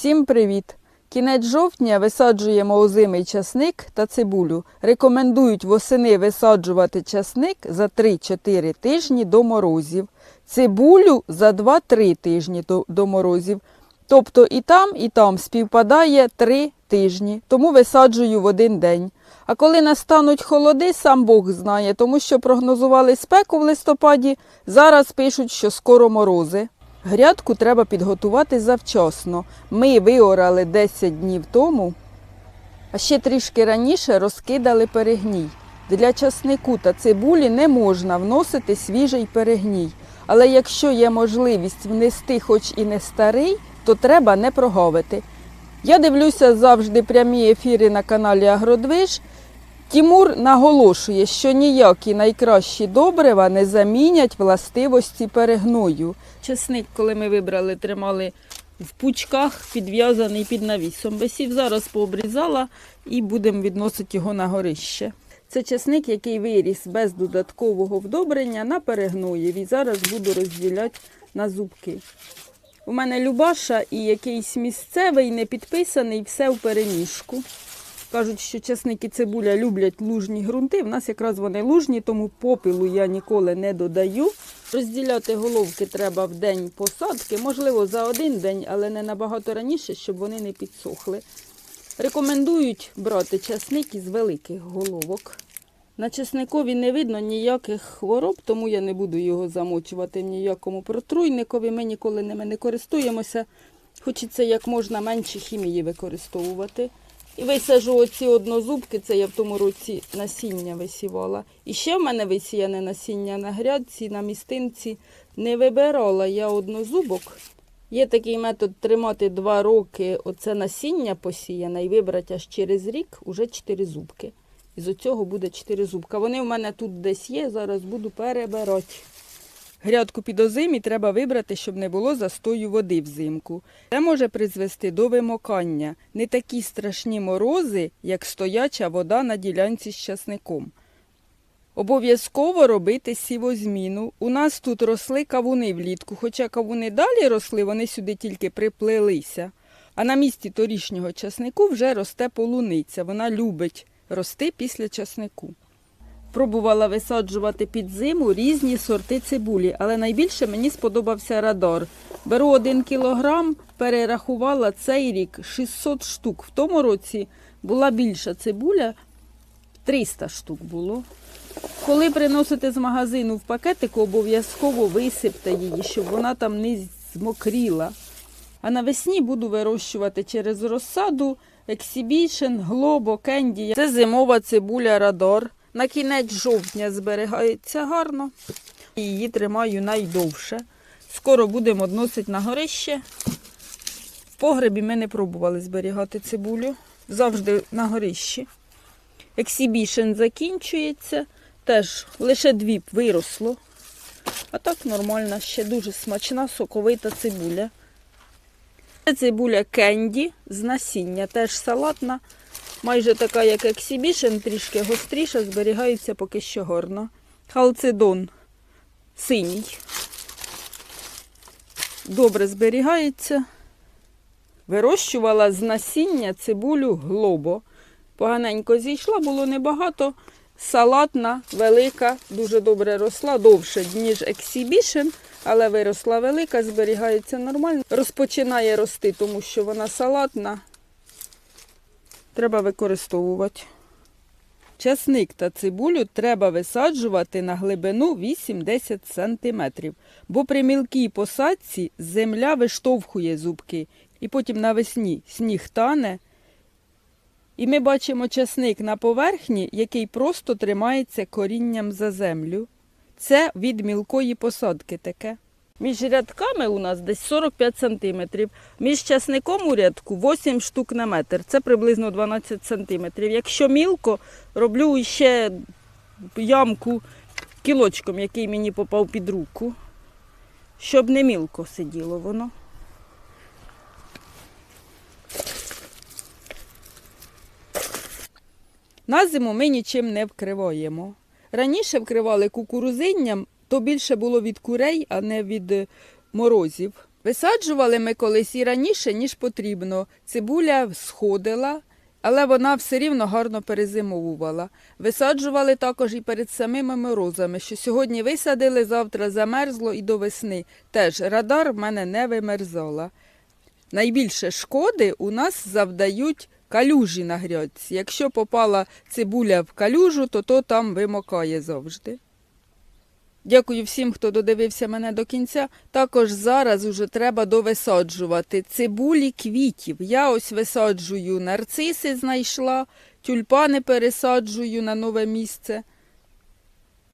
Всім привіт! Кінець жовтня висаджуємо озимий часник та цибулю. Рекомендують восени висаджувати часник за 3-4 тижні до морозів, цибулю за 2-3 тижні до, морозів. Тобто і там, і там співпадає 3 тижні, тому висаджую в один день. А коли настануть холоди, сам Бог знає, тому що прогнозували спеку в листопаді, зараз пишуть, що скоро морози. Грядку треба підготувати завчасно. Ми виорали 10 днів тому, а ще трішки раніше розкидали перегній. Для часнику та цибулі не можна вносити свіжий перегній. Але якщо є можливість внести хоч і не старий, то треба не прогавити. Я дивлюся завжди прямі ефіри на каналі Агродвиж. Тімур наголошує, що ніякі найкращі добрива не замінять властивості перегною. Чесник, коли ми вибрали, тримали в пучках, підв'язаний під навісом. Висів зараз пообрізала і будемо відносити його на горище. Це чесник, який виріс без додаткового вдобрення на перегноїв. І зараз буду розділяти на зубки. У мене Любаша і якийсь місцевий, не підписаний, все в переміжку. Кажуть, що часник і цибуля люблять лужні ґрунти. В нас якраз вони лужні, тому попілу я ніколи не додаю. Розділяти головки треба в день посадки, можливо, за один день, але не набагато раніше, щоб вони не підсохли. Рекомендують брати часник із великих головок. На чесникові не видно ніяких хвороб, тому я не буду його замочувати в ніякому протруйникові. Ми ніколи ними не користуємося. Хочеться як можна менше хімії використовувати. І висажу оці однозубки, це я в тому році насіння висівала. І ще в мене висіяне насіння на грядці, на містинці. Не вибирала я однозубок. Є такий метод тримати два роки оце насіння посіяне і вибрати аж через рік уже чотири зубки. І з цього буде чотири зубка. Вони в мене тут десь є, зараз буду перебирати. Грядку під озимі треба вибрати, щоб не було застою води взимку. Це може призвести до вимокання. Не такі страшні морози, як стояча вода на ділянці з часником. Обов'язково робити сівозміну. У нас тут росли кавуни влітку, хоча кавуни далі росли, вони сюди тільки приплелися. А на місці торішнього часнику вже росте полуниця. Вона любить рости після часнику. Пробувала висаджувати під зиму різні сорти цибулі, але найбільше мені сподобався радар. Беру один кілограм, перерахувала цей рік 600 штук. В тому році була більша цибуля, 300 штук було. Коли приносите з магазину в пакетику, обов'язково висипте її, щоб вона там не змокріла. А навесні буду вирощувати через розсаду Exhibition, Globo, Candy. Це зимова цибуля Радор. На кінець жовтня зберігається гарно. Її тримаю найдовше. Скоро будемо односити на горище. В погребі ми не пробували зберігати цибулю. Завжди на горищі. Exhibition закінчується. Теж лише дві виросло. А так нормально, ще дуже смачна, соковита цибуля. Це цибуля кенді з насіння, теж салатна. Майже така, як ексібішн, трішки гостріша, зберігається поки що гарно. Халцедон синій. Добре зберігається. Вирощувала з насіння цибулю глобо. Поганенько зійшла, було небагато. Салатна, велика, дуже добре росла, довше, ніж ексібішн, але виросла велика, зберігається нормально. Розпочинає рости, тому що вона салатна. Треба використовувати. Часник та цибулю треба висаджувати на глибину 8-10 см, бо при мілкій посадці земля виштовхує зубки, і потім навесні сніг тане. І ми бачимо часник на поверхні, який просто тримається корінням за землю. Це від мілкої посадки таке. Між рядками у нас десь 45 см. Між часником у рядку 8 штук на метр. Це приблизно 12 см. Якщо мілко, роблю ще ямку кілочком, який мені попав під руку, щоб не мілко сиділо воно. На зиму ми нічим не вкриваємо. Раніше вкривали кукурузинням, то більше було від курей, а не від е, морозів. Висаджували ми колись і раніше, ніж потрібно. Цибуля сходила, але вона все рівно гарно перезимовувала. Висаджували також і перед самими морозами, що сьогодні висадили, завтра замерзло і до весни. Теж радар в мене не вимерзала. Найбільше шкоди у нас завдають калюжі на грядці. Якщо попала цибуля в калюжу, то то там вимокає завжди. Дякую всім, хто додивився мене до кінця. Також зараз уже треба довисаджувати цибулі квітів. Я ось висаджую нарциси, знайшла, тюльпани пересаджую на нове місце.